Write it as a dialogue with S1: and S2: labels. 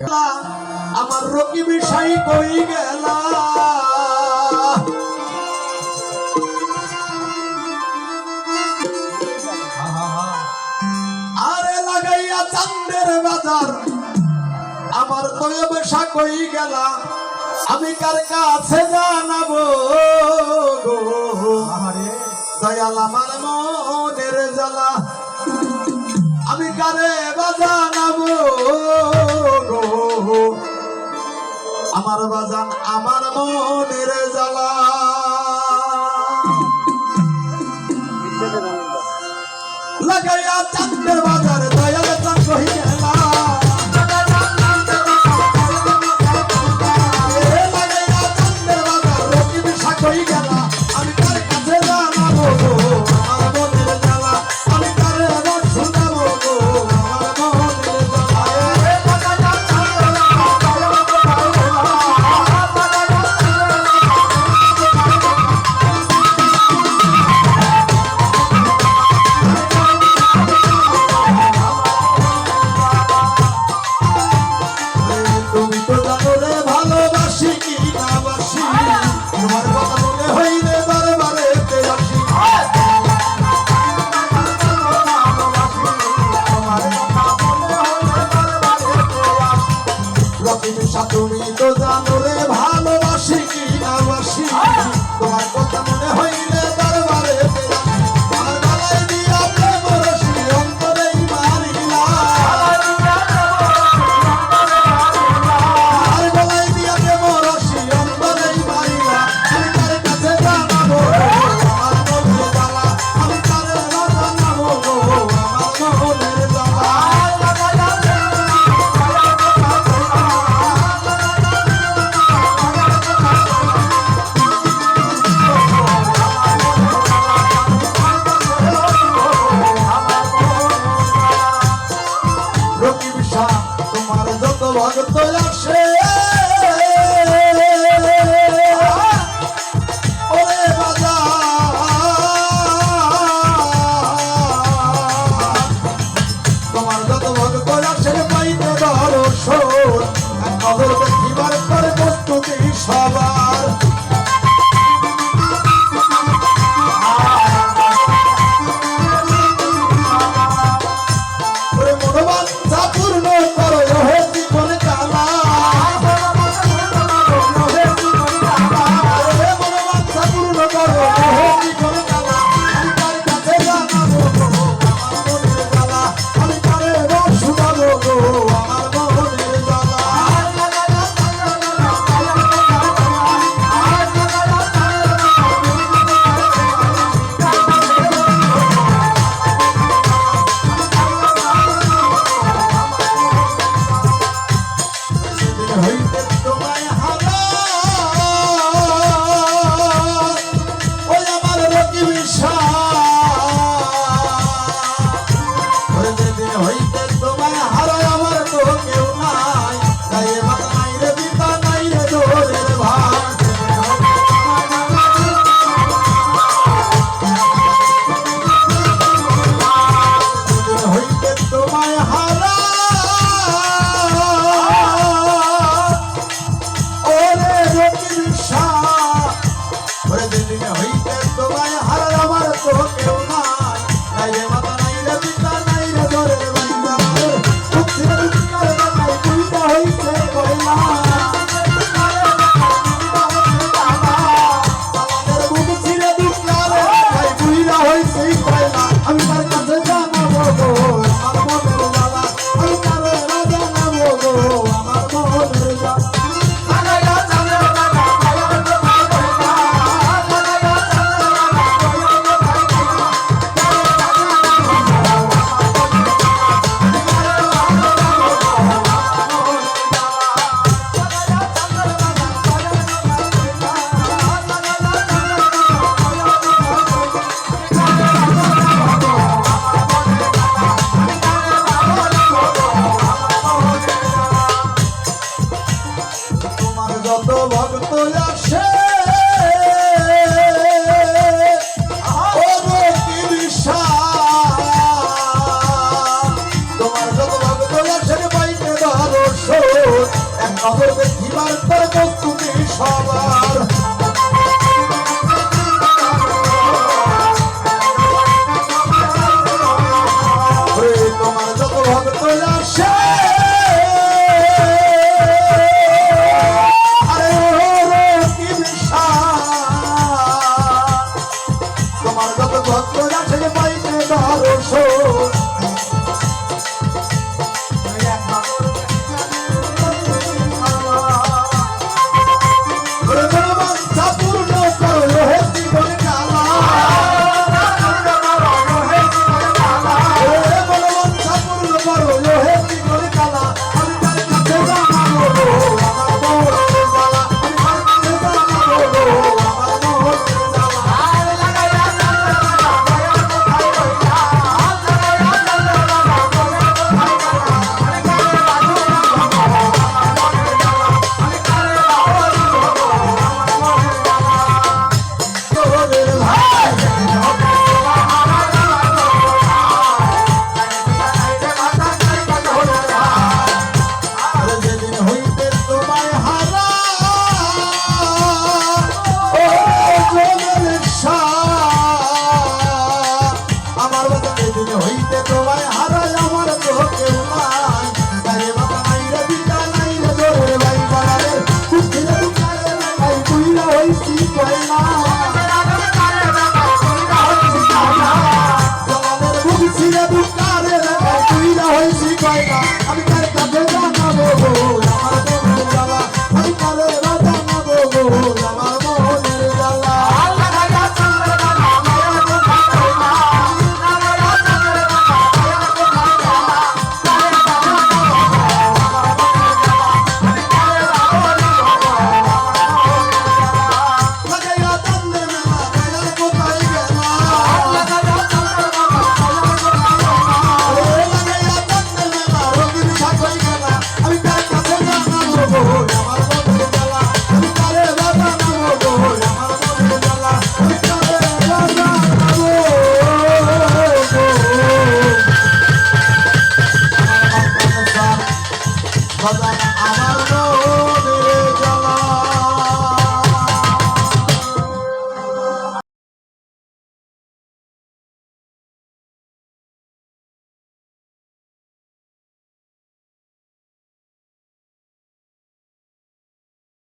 S1: আমার রকি বিষয় কই গেল? আরে লাগাইয়া চান্দের বাজার, আমার তয় বেশা কই গেল? আমি কার কাছে জানাব দয়াল আমার মনের জ্বালা। আমি কারে বাজানাবো আমার বাজান আমার মনের জ্বালা। লাগাইয়া চাঁদের সাধুনি তো জানো। ভক্তরা আমার যত ভক্ত আছে বাইতে দর্শন।